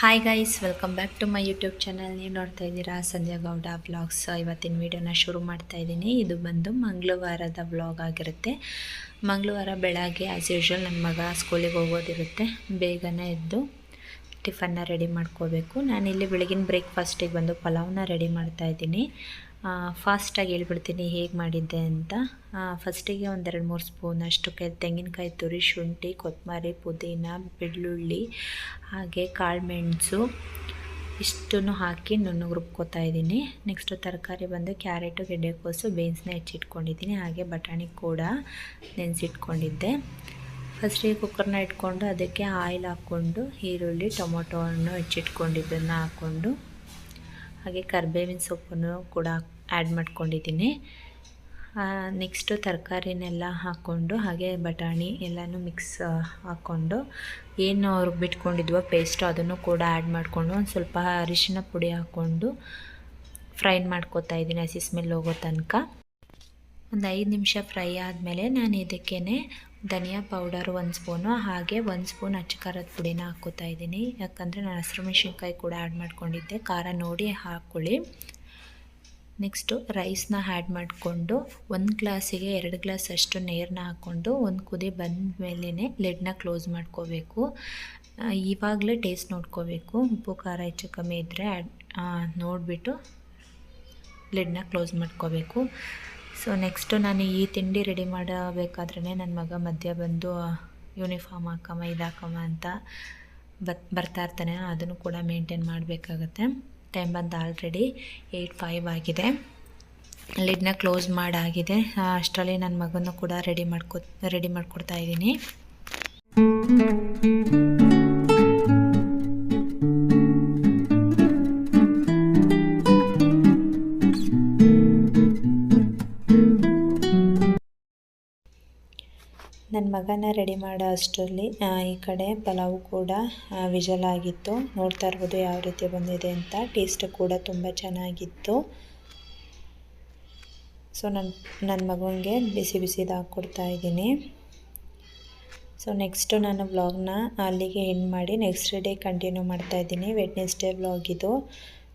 Hi guys welcome back to my YouTube channel ನೀವು ನೋಡ್ತಾ ಇದ್ದೀರಾ ಸಂಧ್ಯಾ ಗೌಡ ಬ್ಲಾಗ್ಸ್ ಇವತ್ತಿನ ವೀಡಿಯೋನ ಶುರು ಮಾಡ್ತಾ ಇದ್ದೀನಿ. ಇದು ಬಂದು ಮಂಗಳವಾರದ ಬ್ಲಾಗ್ ಆಗಿರುತ್ತೆ. ಮಂಗಳವಾರ ಬೆಳಗ್ಗೆ ಆ್ಯಸ್ ಯೂಶ್ವಲ್ ನನ್ನ ಮಗ ಸ್ಕೂಲಿಗೆ ಹೋಗೋದಿರುತ್ತೆ. ಬೇಗನೆ ಎದ್ದು ಟಿಫನ್ನ ರೆಡಿ ಮಾಡ್ಕೋಬೇಕು. ನಾನಿಲ್ಲಿ ಬೆಳಗಿನ ಬ್ರೇಕ್ಫಾಸ್ಟಿಗೆ ಬಂದು ಪಲಾವ್ನ ರೆಡಿ ಮಾಡ್ತಾ ಇದ್ದೀನಿ. ಫಾಸ್ಟಾಗಿ ಹೇಳ್ಬಿಡ್ತೀನಿ ಹೇಗೆ ಮಾಡಿದ್ದೆ ಅಂತ. ಫಸ್ಟಿಗೆ ಒಂದೆರಡು ಮೂರು ಸ್ಪೂನ್ ಅಷ್ಟು ಕೈ ತೆಂಗಿನಕಾಯಿ ತುರಿ, ಶುಂಠಿ ಕೊತ್ತಂಬರಿ ಪುದೀನ, ಬೆಳ್ಳುಳ್ಳಿ, ಹಾಗೆ ಕಾಳು ಮೆಣಸು ಇಷ್ಟನ್ನು ಹಾಕಿ ನುಣ್ಣಗೆ ರುಬ್ಕೋತಾ ಇದ್ದೀನಿ. ನೆಕ್ಸ್ಟು ತರಕಾರಿ ಬಂದು ಕ್ಯಾರೆಟು, ಗೆಡ್ಡೆಕೋಸು, ಬೀನ್ಸ್ನ ಹೆಚ್ಚಿಟ್ಕೊಂಡಿದ್ದೀನಿ. ಹಾಗೆ ಬಟಾಣಿ ಕೂಡ ನೆನೆಸಿಟ್ಕೊಂಡಿದ್ದೆ. ಫಸ್ಟಿಗೆ ಕುಕ್ಕರ್ನ ಇಟ್ಕೊಂಡು ಅದಕ್ಕೆ ಆಯಿಲ್ ಹಾಕ್ಕೊಂಡು ಈರುಳ್ಳಿ ಟೊಮೊಟೊ ಹಣ್ಣು ಹೆಚ್ಚಿಟ್ಕೊಂಡಿದ್ದನ್ನು ಹಾಕ್ಕೊಂಡು ಹಾಗೆ ಕರ್ಬೇವಿನ ಸೊಪ್ಪನ್ನು ಕೂಡ ಆ್ಯಡ್ ಮಾಡ್ಕೊಂಡಿದ್ದೀನಿ. ನೆಕ್ಸ್ಟು ತರಕಾರಿನೆಲ್ಲ ಹಾಕ್ಕೊಂಡು ಹಾಗೆ ಬಟಾಣಿ ಎಲ್ಲನೂ ಮಿಕ್ಸ್ ಹಾಕ್ಕೊಂಡು ಏನು ಬಿಟ್ಕೊಂಡಿದ್ವೋ ಪೇಸ್ಟು ಅದನ್ನು ಕೂಡ ಆ್ಯಡ್ ಮಾಡಿಕೊಂಡು ಒಂದು ಸ್ವಲ್ಪ ಅರಿಶಿನ ಪುಡಿ ಹಾಕ್ಕೊಂಡು ಫ್ರೈ ಮಾಡ್ಕೋತಾ ಇದ್ದೀನಿ ಹಸಿ ಸ್ಮೆಲ್ ಹೋಗೋ ತನಕ. ಒಂದು ಐದು ನಿಮಿಷ ಫ್ರೈ ಆದಮೇಲೆ ನಾನು ಇದಕ್ಕೇ ಧನಿಯಾ ಪೌಡರ್ ಒಂದು ಸ್ಪೂನು, ಹಾಗೆ ಒಂದು ಸ್ಪೂನ್ ಅಚ್ಚ ಖಾರದ ಪುಡಿನ ಹಾಕ್ಕೋತಾ ಇದ್ದೀನಿ. ಯಾಕಂದರೆ ನಾನು ಹಸಿರು ಮೆಣಸಿನ್ಕಾಯಿ ಕೂಡ ಆ್ಯಡ್ ಮಾಡ್ಕೊಂಡಿದ್ದೆ. ಖಾರ ನೋಡಿ ಹಾಕ್ಕೊಳ್ಳಿ. ನೆಕ್ಸ್ಟು ರೈಸ್ನ ಆ್ಯಡ್ ಮಾಡಿಕೊಂಡು ಒಂದು ಗ್ಲಾಸಿಗೆ ಎರಡು ಗ್ಲಾಸ್ ಅಷ್ಟು ನೀರನ್ನ ಹಾಕ್ಕೊಂಡು ಒಂದು ಕುದಿ ಬಂದ ಮೇಲೇ ಲೆಡ್ನ ಕ್ಲೋಸ್ ಮಾಡ್ಕೋಬೇಕು. ಇವಾಗಲೇ ಟೇಸ್ಟ್ ನೋಡ್ಕೋಬೇಕು. ಉಪ್ಪು, ಖಾರ ಹೆಚ್ಚು ಕಮ್ಮಿ ಇದ್ದರೆ ಆ್ಯಡ್ ನೋಡಿಬಿಟ್ಟು ಲೆಡ್ನ ಕ್ಲೋಸ್ ಮಾಡ್ಕೋಬೇಕು. ಸೊ ನೆಕ್ಸ್ಟು ನಾನು ಈ ತಿಂಡಿ ರೆಡಿ ಮಾಡಬೇಕಾದ್ರೆ ನನ್ನ ಮಗ ಮಧ್ಯ ಬಂದು ಯೂನಿಫಾರ್ಮ್ ಹಾಕಮ್ಮ, ಇದಾಕಮ್ಮ ಅಂತ ಬತ್ ಬರ್ತಾ ಇರ್ತಾನೆ. ಅದನ್ನು ಕೂಡ ಮೇಂಟೈನ್ ಮಾಡಬೇಕಾಗತ್ತೆ. ಟೈಮ್ ಬಂದು ಆಲ್ರೆಡಿ ಏಯ್ಟ್ ಫೈವ್ ಆಗಿದೆ. ಲಿಡ್ನ ಕ್ಲೋಸ್ ಮಾಡಾಗಿದೆ. ಅಷ್ಟರಲ್ಲಿ ನನ್ನ ಮಗನೂ ಕೂಡ ರೆಡಿ ಮಾಡ್ಕೊ ರೆಡಿ ಮಾಡಿಕೊಡ್ತಾ ಇದ್ದೀನಿ. ನನ್ನ ಮಗನ ರೆಡಿ ಮಾಡೋ ಅಷ್ಟರಲ್ಲಿ ಈ ಕಡೆ ಪಲಾವು ಕೂಡ ವಿಜಲ್ ಆಗಿತ್ತು ನೋಡ್ತಾ ಇರ್ಬೋದು ಯಾವ ರೀತಿ ಬಂದಿದೆ ಅಂತ. ಟೇಸ್ಟ್ ಕೂಡ ತುಂಬ ಚೆನ್ನಾಗಿತ್ತು. ಸೊ ನನ್ನ ನನ್ನ ಮಗನಿಗೆ ಬಿಸಿ ಬಿಸಿದು ಹಾಕ್ಕೊಡ್ತಾ ಇದ್ದೀನಿ. ಸೊ ನೆಕ್ಸ್ಟು ನಾನು ವ್ಲಾಗ್ನ ಅಲ್ಲಿಗೆ ಎಂಡ್ ಮಾಡಿ ನೆಕ್ಸ್ಟ್ ಡೇ ಕಂಟಿನ್ಯೂ ಮಾಡ್ತಾ ಇದ್ದೀನಿ. ವೆಡ್ನೆಸ್ಡೇ ವ್ಲಾಗ್ ಇದು.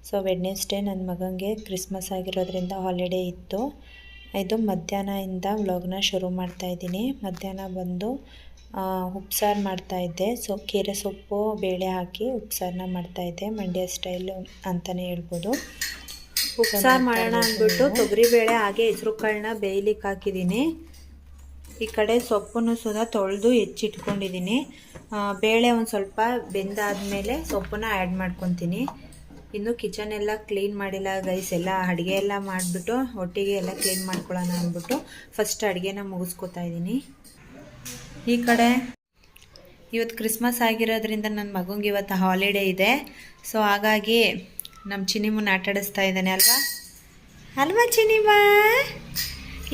ಸೊ ವೆಡ್ನೆಸ್ಡೇ ನನ್ನ ಮಗನಿಗೆ ಕ್ರಿಸ್ಮಸ್ ಆಗಿರೋದ್ರಿಂದ ಹಾಲಿಡೇ ಇತ್ತು. ಇದು ಮಧ್ಯಾಹ್ನದಿಂದ ವ್ಲಾಗ್ನ ಶುರು ಮಾಡ್ತಾ ಇದ್ದೀನಿ. ಮಧ್ಯಾಹ್ನ ಬಂದು ಉಪ್ಸಾರು ಮಾಡ್ತಾಯಿದ್ದೆ ಸೊ ಕೀರೆ ಸೊಪ್ಪು ಬೇಳೆ ಹಾಕಿ ಉಪ್ಸಾರನ್ನ ಮಾಡ್ತಾಯಿದ್ದೆ ಮಂಡ್ಯ ಸ್ಟೈಲು ಅಂತಲೇ ಹೇಳ್ಬೋದು. ಉಪ್ಸಾರು ಮಾಡೋಣ ಅಂದ್ಬಿಟ್ಟು ತೊಗರಿಬೇಳೆ ಹಾಗೆ ಹೆಸ್ರು ಕಾಳನ್ನ ಬೇಯ್ಲಿಕ್ಕೆ ಹಾಕಿದ್ದೀನಿ. ಈ ಕಡೆ ಸೊಪ್ಪನ್ನು ಸುಧಾ ತೊಳೆದು ಹೆಚ್ಚಿಟ್ಕೊಂಡಿದ್ದೀನಿ. ಬೇಳೆ ಒಂದು ಸ್ವಲ್ಪ ಬೆಂದಾದಮೇಲೆ ಸೊಪ್ಪನ್ನ ಆ್ಯಡ್ ಮಾಡ್ಕೊತೀನಿ. ಇನ್ನು ಕಿಚನ್ ಎಲ್ಲ ಕ್ಲೀನ್ ಮಾಡಿಲ್ಲ ಗೈಸ್ ಎಲ್ಲ ಅಡುಗೆ ಎಲ್ಲ ಮಾಡಿಬಿಟ್ಟು, ಒಟ್ಟಿಗೆ ಎಲ್ಲ ಕ್ಲೀನ್ ಮಾಡ್ಕೊಳ್ಳೋಣ ಅಂದ್ಬಿಟ್ಟು ಫಸ್ಟ್ ಅಡುಗೆನ ಮುಗಿಸ್ಕೊತಾ ಇದ್ದೀನಿ. ಈ ಕಡೆ ಇವತ್ತು ಕ್ರಿಸ್ಮಸ್ ಆಗಿರೋದ್ರಿಂದ ನನ್ನ ಮಗಂಗೆ ಇವತ್ತು ಹಾಲಿಡೇ ಇದೆ. ಸೊ ಹಾಗಾಗಿ ನಮ್ಮ ಚಿನಿಮನ್ನ ಆಟಾಡಿಸ್ತಾ ಇದ್ದಾನೆ, ಅಲ್ವಾ? ಅಲ್ವಾ ಚಿನಿಮ?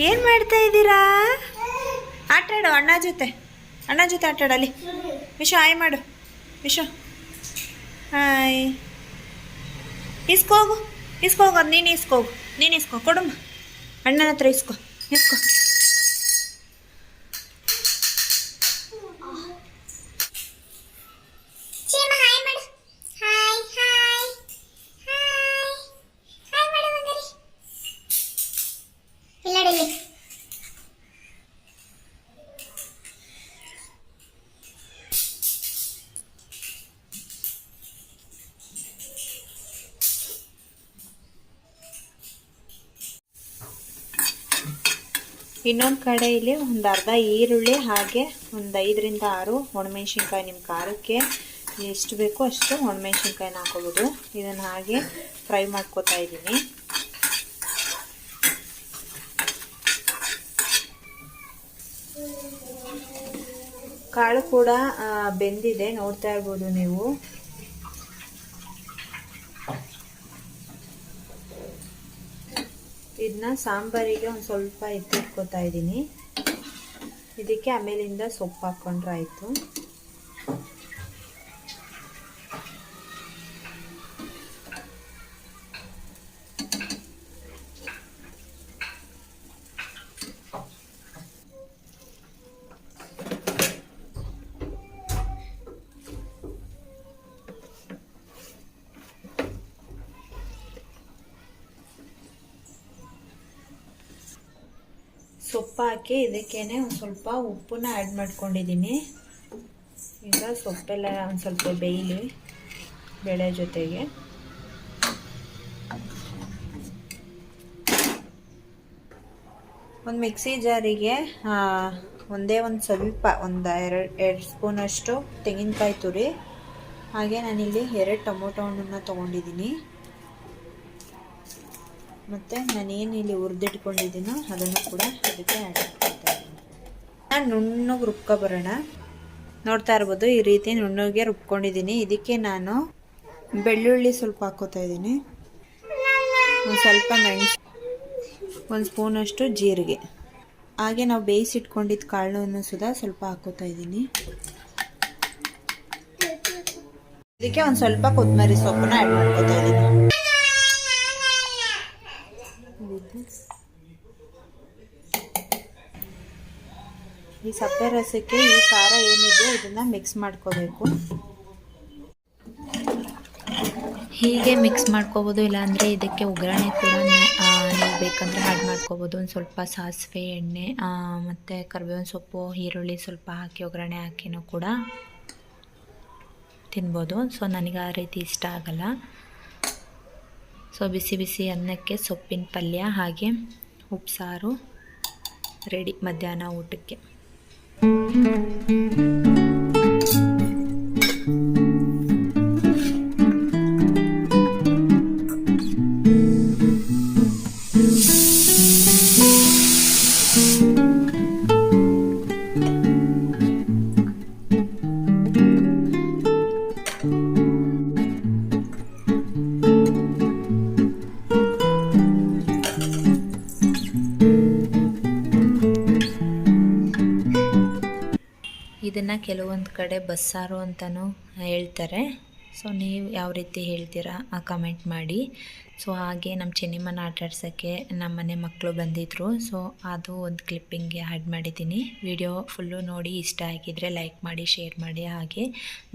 ಏನು ಮಾಡ್ತಾ ಇದ್ದೀರಾ? ಆಟಾಡು, ಅಣ್ಣ ಜೊತೆ. ಅಣ್ಣ ಜೊತೆ ಆಟಾಡಲಿ ವಿಶು ಆಯ್ ಮಾಡು. ವಿಶು, ಹಾಯ್. ಇಸ್ಕೋಗು ಇಸ್ಕೋಗು ಅದು ನೀನು ಇಸ್ಕೋಗು ನೀನು ಇಸ್ಕೋ ಕೊಡಮ್ಮ ಅಣ್ಣನ ಹತ್ರ ಇಸ್ಕೋ ಇಸ್ಕೋ. ಇನ್ನೊಂದು ಕಡೆಯಲ್ಲಿ ಒಂದು ಅರ್ಧ ಈರುಳ್ಳಿ ಹಾಗೆ ಒಂದು ಐದರಿಂದ ಆರು ಒಣಮೆಣ್ಸಿನ್ಕಾಯಿ ನಿಮ್ಮ ಖಾರಕ್ಕೆ. ಎಷ್ಟು ಬೇಕೋ ಅಷ್ಟು ಒಣಮೆಣ್ಸಿನ್ಕಾಯಿನ ಹಾಕೋಬೋದು. ಇದನ್ನು ಹಾಗೆ ಫ್ರೈ ಮಾಡ್ಕೋತಾ ಇದ್ದೀನಿ. ಕಾಳು ಕೂಡ ಬೆಂದಿದೆ. ನೋಡ್ತಾ ಇರ್ಬೋದು ನೀವು. ಇದನ್ನ ಸಾಂಬಾರಿಗೆ ಒಂದು ಸ್ವಲ್ಪ ಎತ್ತಿಟ್ಕೋತಾ ಇದ್ದೀನಿ. ಇದಕ್ಕೆ ಆಮೇಲಿಂದ ಸೊಪ್ಪು ಹಾಕ್ಕೊಂಡ್ರೆ ಆಯಿತು. ಸೊಪ್ಪು ಹಾಕಿ ಇದಕ್ಕೇನೆ ಒಂದು ಸ್ವಲ್ಪ ಉಪ್ಪನ್ನ ಆ್ಯಡ್ ಮಾಡ್ಕೊಂಡಿದ್ದೀನಿ. ಈಗ ಸೊಪ್ಪೆಲ್ಲ ಒಂದು ಸ್ವಲ್ಪ ಬೇಯಲಿ ಬೇಳೆ ಜೊತೆಗೆ. ಒಂದು ಮಿಕ್ಸಿ ಜಾರಿಗೆ ಒಂದೇ ಒಂದು ಸ್ವಲ್ಪ, ಒಂದು ಎರಡು ಎರಡು ಸ್ಪೂನಷ್ಟು ತೆಂಗಿನಕಾಯಿ ತುರಿ. ಹಾಗೆ ನಾನಿಲ್ಲಿ ಎರಡು ಟೊಮೊಟೊ ಹಣ್ಣನ್ನು ತೊಗೊಂಡಿದ್ದೀನಿ. ಮತ್ತು ನಾನೇನು ಇಲ್ಲಿ ಹುರಿದಿಟ್ಕೊಂಡಿದ್ದೀನೋ ಅದನ್ನು ಕೂಡ ಅದಕ್ಕೆ ಆ್ಯಡ್ ಮಾಡ್ಕೊತಾ ಇದ್ದೀನಿ. ನಾನು ನುಣ್ಣಗೆ ರುಬ್ಕೊಬರೋಣ ನೋಡ್ತಾ ಇರ್ಬೋದು, ಈ ರೀತಿ ನುಣ್ಣಗೆ ರುಬ್ಕೊಂಡಿದ್ದೀನಿ. ಇದಕ್ಕೆ ನಾನು ಬೆಳ್ಳುಳ್ಳಿ ಸ್ವಲ್ಪ ಹಾಕೋತಾ ಇದ್ದೀನಿ. ಒಂದು ಸ್ವಲ್ಪ ಮೆಣಸು, ಒಂದು ಸ್ಪೂನಷ್ಟು ಜೀರಿಗೆ. ಹಾಗೆ ನಾವು ಬೇಯಿಸಿಟ್ಕೊಂಡಿದ್ದ ಕಾಳನ್ನು ಸುಧಾ ಸ್ವಲ್ಪ ಹಾಕೋತಾ ಇದ್ದೀನಿ. ಇದಕ್ಕೆ ಒಂದು ಸ್ವಲ್ಪ ಕೊತ್ತಂಬರಿ ಸೊಪ್ಪನ್ನ ಆ್ಯಡ್ ಮಾಡ್ಕೋತಾ ಇದ್ದೀನಿ. ಈ ಸಪ್ಪೆ ರಸಕ್ಕೆ ಈ ಖಾರ ಏನಿದೆ ಇದನ್ನ ಮಿಕ್ಸ್ ಮಾಡ್ಕೋಬೇಕು. ಹೀಗೆ ಮಿಕ್ಸ್ ಮಾಡ್ಕೋಬೋದು, ಇಲ್ಲಾಂದರೆ ಇದಕ್ಕೆ ಒಗ್ಗರಣೆ ಕೂಡ ನೀವು ಬೇಕಂದರೆ ಆ್ಯಡ್ ಮಾಡ್ಕೋಬೋದು. ಒಂದು ಸ್ವಲ್ಪ ಸಾಸಿವೆ ಎಣ್ಣೆ ಮತ್ತು ಕರಿಬೇವಿನ ಸೊಪ್ಪು, ಈರುಳ್ಳಿ ಸ್ವಲ್ಪ ಹಾಕಿ ಒಗ್ಗರಣೆ ಹಾಕಿನೂ ಕೂಡ ತಿನ್ಬೋದು. ಸೊ ನನಗೆ ಆ ರೀತಿ ಇಷ್ಟ ಆಗಲ್ಲ. ಸೊ ಬಿಸಿ ಬಿಸಿ ಅನ್ನಕ್ಕೆ ಸೊಪ್ಪಿನ ಪಲ್ಯ ಹಾಗೆ ಉಪ್ಸಾರು ರೆಡಿ ಮಧ್ಯಾಹ್ನ ಊಟಕ್ಕೆ. ಇದನ್ನು ಕೆಲವೊಂದು ಕಡೆ ಬಸ್ಸಾರು ಅಂತಲೂ ಹೇಳ್ತಾರೆ. ಸೊ, ನೀವು ಯಾವ ರೀತಿ ಹೇಳ್ತೀರಾ ಆ ಕಮೆಂಟ್ ಮಾಡಿ. ಸೊ, ಹಾಗೆ ನಮ್ಮ ಚೆನ್ನಿಮ್ಮನ ಆಟ ಆಡ್ಸೋಕ್ಕೆ ನಮ್ಮ ಮನೆ ಮಕ್ಕಳು ಬಂದಿದ್ದರು ಸೊ, ಅದು ಒಂದು ಕ್ಲಿಪ್ಪಿಂಗ್ಗೆ ಆ್ಯಡ್ ಮಾಡಿದ್ದೀನಿ. ವಿಡಿಯೋ ಫುಲ್ಲು ನೋಡಿ ಇಷ್ಟ ಆಗಿದ್ದರೆ ಲೈಕ್ ಮಾಡಿ ಶೇರ್ ಮಾಡಿ. ಹಾಗೆ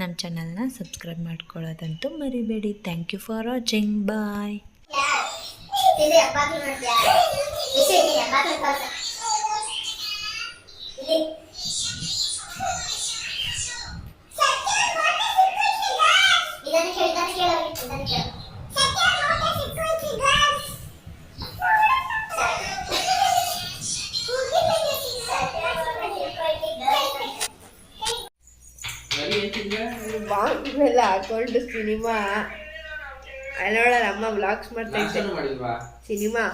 ನಮ್ಮ ಚಾನಲ್ನ ಸಬ್ಸ್ಕ್ರೈಬ್ ಮಾಡ್ಕೊಳ್ಳೋದಂತೂ ಮರಿಬೇಡಿ. Thank you for watching bye ಮಾಡ್ತೀಯಾ ಎಷ್ಟೇ ಇದೆಯಾ ಬಾಕಿ ಕಳ್ಸ ಇಲ್ಲಿ ಇದನ್ನು ಕೇಳಿ ಇದನ್ನು ಕೇಳು ಇದನ್ನು ಕೇಳು ಹಾಕೊಂಡು ಸಿನಿಮಾ. ಅಲ್ಲೋಳ ಅಮ್ಮ ಬ್ಲಾಗ್ಸ್ ಮಾಡ್ತಾ ಇದ್ದೆ. ಸಿನಿಮಾ.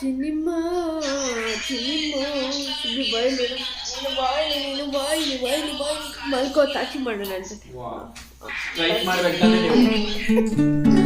Cinema cinema. ಇದು ಬಾಯ್ಲಿ ನೀನು ನೀನು ಬಾಯ್ಲಿ ಬಾಯ್ಲಿ ಬಾಯ್ಲಿ ಮಲ್ಕೋ ತಾಕಿ ಮಾಡೋಣ ಅನ್ಸುತ್ತೆ